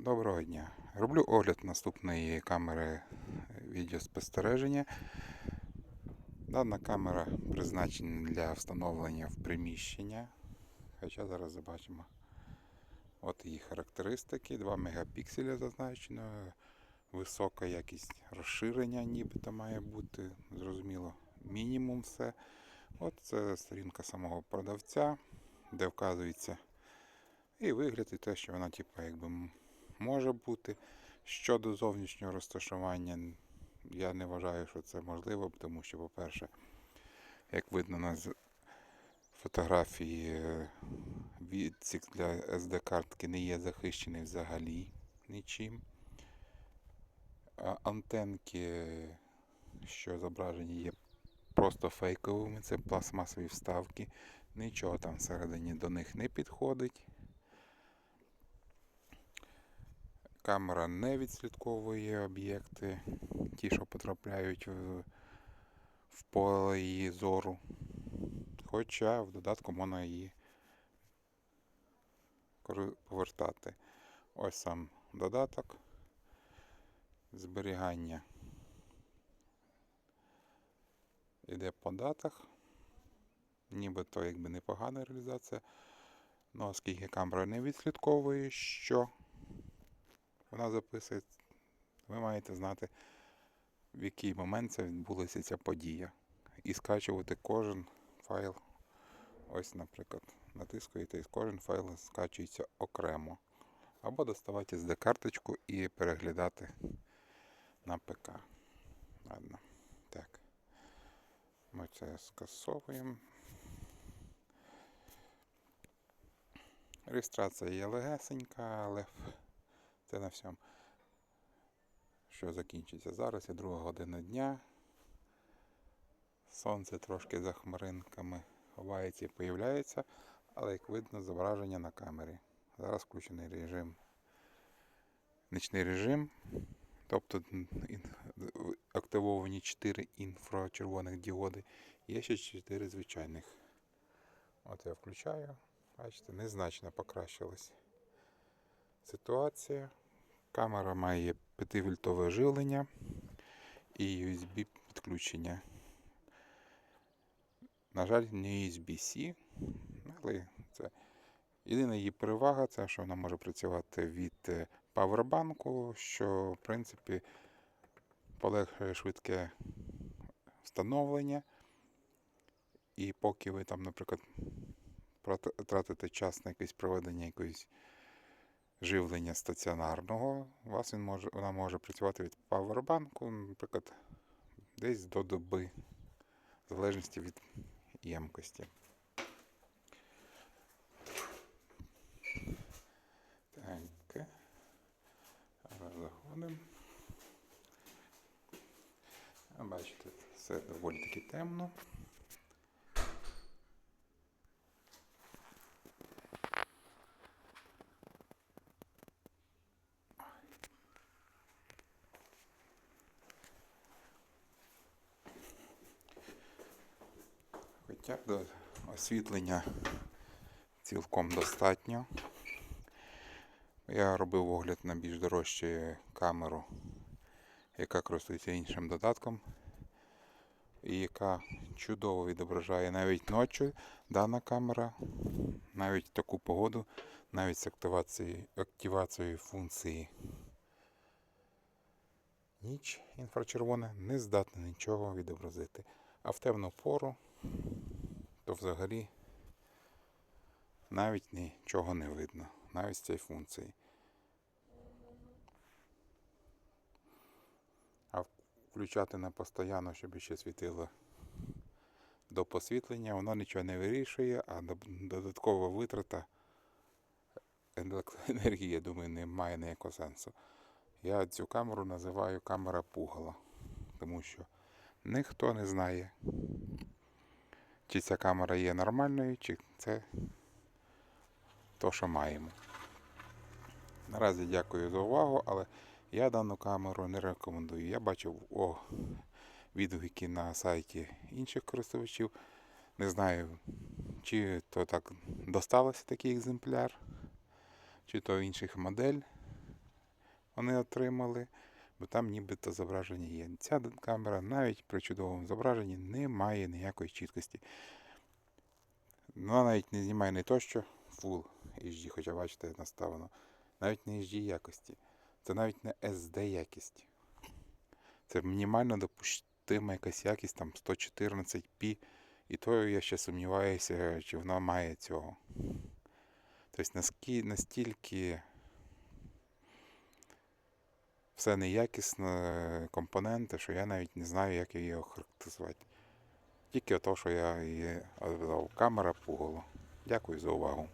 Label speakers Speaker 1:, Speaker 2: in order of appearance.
Speaker 1: Доброго дня. Роблю огляд наступної камери відеоспостереження. Дана камера призначена для встановлення в приміщення. Хоча зараз побачимо от її характеристики. 2 мегапікселя зазначено, висока якість розширення нібито має бути. Зрозуміло, мінімум все. От це сторінка самого продавця, де вказується і вигляд, і те, що вона, типу, якби може бути. Щодо зовнішнього розташування, я не вважаю, що це можливо, тому що, по-перше, як видно на фотографії, е, відсік для SD-картки не є захищений взагалі нічим. А антенки, що зображені, є просто фейковими, це пластмасові вставки. Нічого там всередині до них не підходить. Камера не відслідковує об'єкти, ті, що потрапляють в, в поле її зору. Хоча в додатку можна її повертати. Ось сам додаток. Зберігання йде по датах. Нібито якби непогана реалізація. Ну, оскільки камера не відслідковує, що вона записує, ви маєте знати, в який момент це відбулася ця подія. І скачувати кожен файл. Ось, наприклад, натискуєте і кожен файл скачується окремо. Або доставати SD-карточку і переглядати на ПК. Ладно. Так. Ми це скасовуємо. Реєстрація є легесенька, але це на всьому. Що закінчиться зараз, є друга година дня. Сонце трошки за хмаринками ховається і появляється, але як видно, зображення на камері. Зараз включений режим. Нічний режим. Тобто активовані 4 інфрачервоних діоди. Є ще 4 звичайних. От я включаю. Бачите, незначно покращилась ситуація. Камера має 5-вольтове живлення і USB підключення. На жаль, не USB-C, але це єдина її перевага це, що вона може працювати від е, павербанку, що в принципі полегшує швидке встановлення. І поки ви там, наприклад, тратите час на якесь проведення якоїсь живлення стаціонарного, у вас він може, вона може працювати від павербанку, наприклад, десь до доби, в залежності від ємкості. Так. Заходимо. Бачите, все доволі таки темно. Хоча до освітлення цілком достатньо. Я робив огляд на більш дорожчу камеру, яка користується іншим додатком, і яка чудово відображає навіть ночі дана камера, навіть таку погоду, навіть з активацією, активацією функції ніч інфрачервона не здатна нічого відобразити. А в темну пору то взагалі навіть нічого не видно, навіть з цієї функції. А включати на постійно, щоб ще світило до посвітлення, воно нічого не вирішує, а додаткова витрата електроенергії, я думаю, не має ніякого сенсу. Я цю камеру називаю камера пугала, тому що ніхто не знає, чи ця камера є нормальною, чи це то, що маємо. Наразі дякую за увагу, але я дану камеру не рекомендую. Я бачив о, відгуки на сайті інших користувачів. Не знаю, чи то так достався такий екземпляр, чи то інших модель. вони отримали, бо там нібито зображення є. Ця камера навіть при чудовому зображенні не має ніякої чіткості. Вона навіть не знімає не то, що Full HD, хоча бачите, наставлено. Навіть не HD якості. Це навіть не SD якість. Це мінімально допустима якась якість, там 114p. І то я ще сумніваюся, чи вона має цього. Тобто настільки все неякісне компоненти, що я навіть не знаю, як її охарактеризувати. Тільки то, що я її казав, Камера пугало. Дякую за увагу.